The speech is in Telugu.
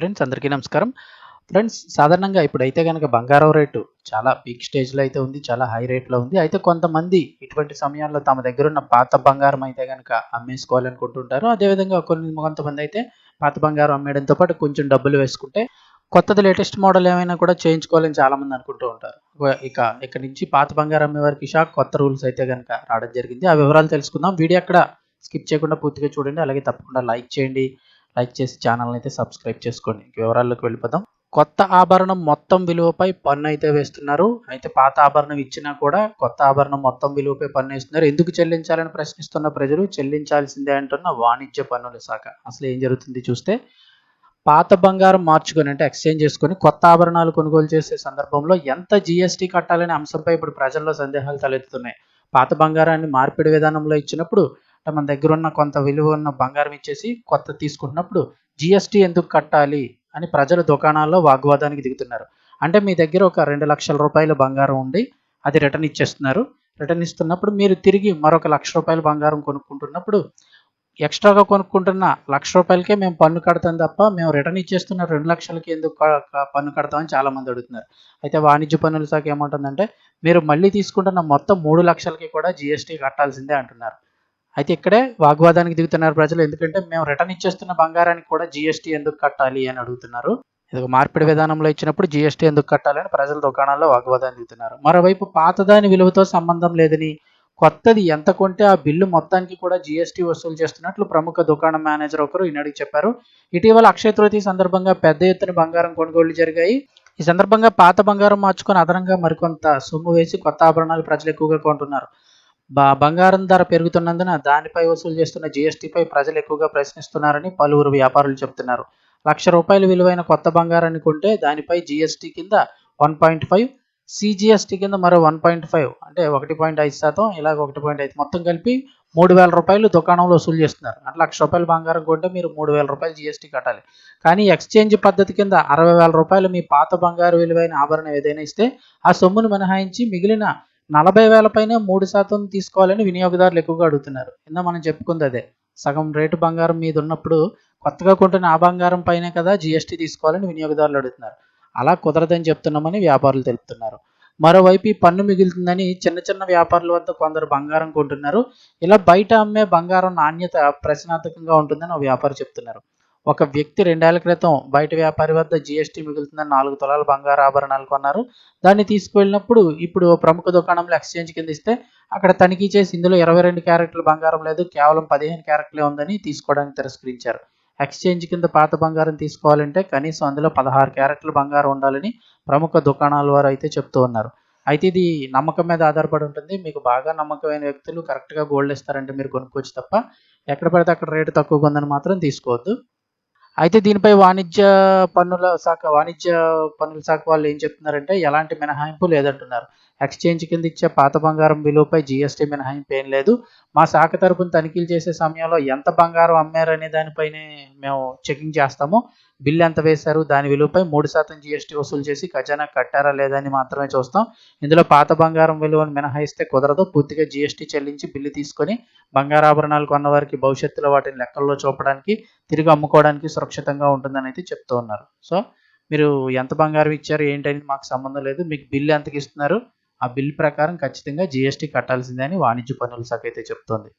ఫ్రెండ్స్ అందరికీ నమస్కారం. ఫ్రెండ్స్ సాధారణంగా ఇప్పుడైతే కనుక బంగారం రేటు చాలా పీక్ స్టేజ్లో అయితే ఉంది చాలా హై రేట్లో ఉంది. అయితే కొంతమంది ఇటువంటి సమయాల్లో తమ దగ్గర ఉన్న పాత బంగారం అయితే కనుక అమ్మేసుకోవాలనుకుంటుంటారు. అదేవిధంగా కొన్ని కొంతమంది అయితే పాత బంగారం అమ్మేయడంతో పాటు కొంచెం డబ్బులు వేసుకుంటే కొత్తది లేటెస్ట్ మోడల్ ఏమైనా కూడా చేయించుకోవాలని చాలామంది అనుకుంటూ ఉంటారు. ఇక ఇక్కడ నుంచి పాత బంగారం అమ్మే వారికి షాక్ కొత్త రూల్స్ అయితే కనుక రావడం జరిగింది. ఆ వివరాలు తెలుసుకుందాం. వీడియో అక్కడ స్కిప్ చేయకుండా పూర్తిగా చూడండి. అలాగే తప్పకుండా లైక్ చేయండి. లైక్ చేసి ఛానల్ అయితే సబ్స్క్రైబ్ చేసుకోండి. వివరాల్లోకి వెళ్ళిపోదాం. కొత్త ఆభరణం మొత్తం విలువపై పన్ను అయితే వేస్తున్నారు. అయితే పాత ఆభరణం ఇచ్చినా కూడా కొత్త ఆభరణం మొత్తం విలువపై పన్ను వేస్తున్నారు. ఎందుకు చెల్లించాలని ప్రశ్నిస్తున్న ప్రజలు చెల్లించాల్సిందే అంటున్న వాణిజ్య పన్నుల శాఖ. అసలు ఏం జరుగుతుంది చూస్తే పాత బంగారం మార్చుకొని అంటే ఎక్స్చేంజ్ చేసుకొని కొత్త ఆభరణాలు కొనుగోలు చేసే సందర్భంలో ఎంత జీఎస్టీ కట్టాలనే అంశంపై ఇప్పుడు ప్రజల్లో సందేహాలు తలెత్తుతున్నాయి. పాత బంగారాన్ని మార్పిడి విధానంలో ఇచ్చినప్పుడు అంటే మన దగ్గర ఉన్న కొంత విలువ ఉన్న బంగారం ఇచ్చేసి కొత్త తీసుకుంటున్నప్పుడు జిఎస్టీ ఎందుకు కట్టాలి అని ప్రజలు దుకాణాల్లో వాగ్వాదానికి దిగుతున్నారు. అంటే మీ దగ్గర ఒక రెండు లక్షల రూపాయల బంగారం ఉండి అది రిటర్న్ ఇచ్చేస్తున్నారు. రిటర్న్ ఇస్తున్నప్పుడు మీరు తిరిగి మరొక లక్ష రూపాయల బంగారం కొనుక్కుంటున్నప్పుడు ఎక్స్ట్రాగా కొనుక్కుంటున్న లక్ష రూపాయలకే మేము పన్ను కడతాం తప్ప మేము రిటర్న్ ఇచ్చేస్తున్న రెండు లక్షలకి ఎందుకు పన్ను కడతామని చాలా మంది అడుగుతున్నారు. అయితే వాణిజ్య పన్నుల శాఖ ఏమంటుందంటే మీరు మళ్ళీ తీసుకుంటున్న మొత్తం మూడు లక్షలకి కూడా జిఎస్టీ కట్టాల్సిందే అంటున్నారు. అయితే ఇక్కడే వాగ్వాదానికి దిగుతున్నారు ప్రజలు. ఎందుకంటే మేము రిటర్న్ ఇచ్చేస్తున్న బంగారానికి కూడా జిఎస్టీ ఎందుకు కట్టాలి అని అడుగుతున్నారు. ఇది మార్పిడి విధానంలో ఇచ్చినప్పుడు జిఎస్టీ ఎందుకు కట్టాలని ప్రజల దుకాణాల్లో వాగ్వాదాన్ని దిగుతున్నారు. మరోవైపు పాతదాని విలువతో సంబంధం లేదని కొత్తది ఎంత కొంటే ఆ బిల్లు మొత్తానికి కూడా జీఎస్టీ వసూలు చేస్తున్నట్లు ప్రముఖ దుకాణం మేనేజర్ ఒకరు ఈనాడు చెప్పారు. ఇటీవల అక్షయ తృతీయ సందర్భంగా పెద్ద ఎత్తున బంగారం కొనుగోళ్ళు జరిగాయి. ఈ సందర్భంగా పాత బంగారం మార్చుకొని అదనంగా మరికొంత సొమ్ము వేసి కొత్త ఆభరణాలు ప్రజలు ఎక్కువగా కొంటున్నారు. బంగారం ధర పెరుగుతున్నందున దానిపై వసూలు చేస్తున్న జీఎస్టీపై ప్రజలు ఎక్కువగా ప్రశ్నిస్తున్నారని పలువురు వ్యాపారులు చెబుతున్నారు. లక్ష రూపాయలు విలువైన కొత్త బంగారాన్ని కొంటే దానిపై జీఎస్టీ కింద వన్ పాయింట్ ఫైవ్ సిజిఎస్టీ కింద మరో వన్ పాయింట్ ఫైవ్ అంటే ఒకటి పాయింట్ ఐదు శాతం ఇలాగ ఒకటి పాయింట్ ఐదు మొత్తం కలిపి మూడు వేల రూపాయలు దుకాణంలో వసూలు చేస్తున్నారు. అంటే లక్ష రూపాయల బంగారం కొంటే మీరు మూడు వేల రూపాయలు జీఎస్టీ కట్టాలి. కానీ ఎక్స్చేంజ్ పద్ధతి కింద అరవై వేల రూపాయలు మీ పాత బంగారు విలువైన ఆభరణం ఏదైనా ఇస్తే ఆ సొమ్మును మినహాయించి మిగిలిన నలభై వేల పైన మూడు శాతం తీసుకోవాలని వినియోగదారులు ఎక్కువగా అడుగుతున్నారు. ఇందా మనం చెప్పుకుంది అదే. సగం రేటు బంగారం మీద ఉన్నప్పుడు కొత్తగా కొంటున్న ఆ బంగారం పైనే కదా జీఎస్టీ తీసుకోవాలని వినియోగదారులు అడుగుతున్నారు. అలా కుదరదని చెప్తున్నామని వ్యాపారులు తెలుపుతున్నారు. మరోవైపు ఈ పన్ను మిగులుతుందని చిన్న చిన్న వ్యాపారుల వద్ద కొందరు బంగారం కొంటున్నారు. ఇలా బయట అమ్మే బంగారం నాణ్యత ప్రశ్నార్థకంగా ఉంటుందని ఒక వ్యాపారి చెప్తున్నారు. ఒక వ్యక్తి రెండేళ్ళ క్రితం బయట వ్యాపారి వద్ద జీఎస్టీ మిగులుతుందని నాలుగు తులాల బంగారు ఆభరణాలు కొన్నారు. దాన్ని తీసుకువెళ్ళినప్పుడు ఇప్పుడు ప్రముఖ దుకాణంలో ఎక్స్చేంజ్ కింద ఇస్తే అక్కడ తనిఖీ చేసి ఇందులో ఇరవై రెండు క్యారెట్లు బంగారం లేదు కేవలం పదిహేను క్యారెట్లే ఉందని తీసుకోవడానికి తిరస్కరించారు. ఎక్స్చేంజ్ కింద పాత బంగారం తీసుకోవాలంటే కనీసం అందులో పదహారు క్యారెట్లు బంగారం ఉండాలని ప్రముఖ దుకాణాల వారు అయితే చెప్తూ ఉన్నారు. అయితే ఇది నమ్మకం మీద ఆధారపడి ఉంటుంది. మీకు బాగా నమ్మకమైన వ్యక్తులు కరెక్ట్గా గోల్డ్ ఇస్తారంటే మీరు కొనుక్కోవచ్చు తప్ప ఎక్కడ పడితే అక్కడ రేటు తక్కువగా ఉందని మాత్రం తీసుకోవద్దు. అయితే దీనిపై వాణిజ్య పన్నుల శాఖ వాణిజ్య పన్నుల శాఖ వాళ్ళు ఏం చెప్తున్నారంటే ఎలాంటి మినహాయింపు లేదంటున్నారు. ఎక్స్చేంజ్ కింద ఇచ్చే పాత బంగారం విలువపై జీఎస్టీ మినహాయింపు ఏం లేదు. మా శాఖ తరపున తనిఖీలు చేసే సమయంలో ఎంత బంగారం అమ్మారనే దానిపైనే మేము చెకింగ్ చేస్తాము. బిల్లు ఎంత వేశారు? దాని విలువపై మూడు శాతం జీఎస్టీ వసూలు చేసి ఖజానా కట్టారా లేదా అని మాత్రమే చూస్తాం. ఇందులో పాత బంగారం విలువను మినహాయిస్తే కుదరదు. పూర్తిగా జీఎస్టీ చెల్లించి బిల్లు తీసుకొని బంగారాభరణాలు కొన్నవారికి భవిష్యత్తులో వాటిని లెక్కల్లో చూపడానికి తిరిగి అమ్ముకోవడానికి సురక్షితంగా ఉంటుందని అయితే చెప్తూ ఉన్నారు. సో మీరు ఎంత బంగారం ఇచ్చారు? ఏంటనేది మాకు సంబంధం లేదు. మీకు బిల్లు ఎంతకి ఇస్తున్నారు? ఆ బిల్ ప్రకారం ఖచ్చితంగా జీఎస్టీ కట్టాల్సిందే అని వాణిజ్య పన్నుల శాఖ అయితే చెప్తోంది.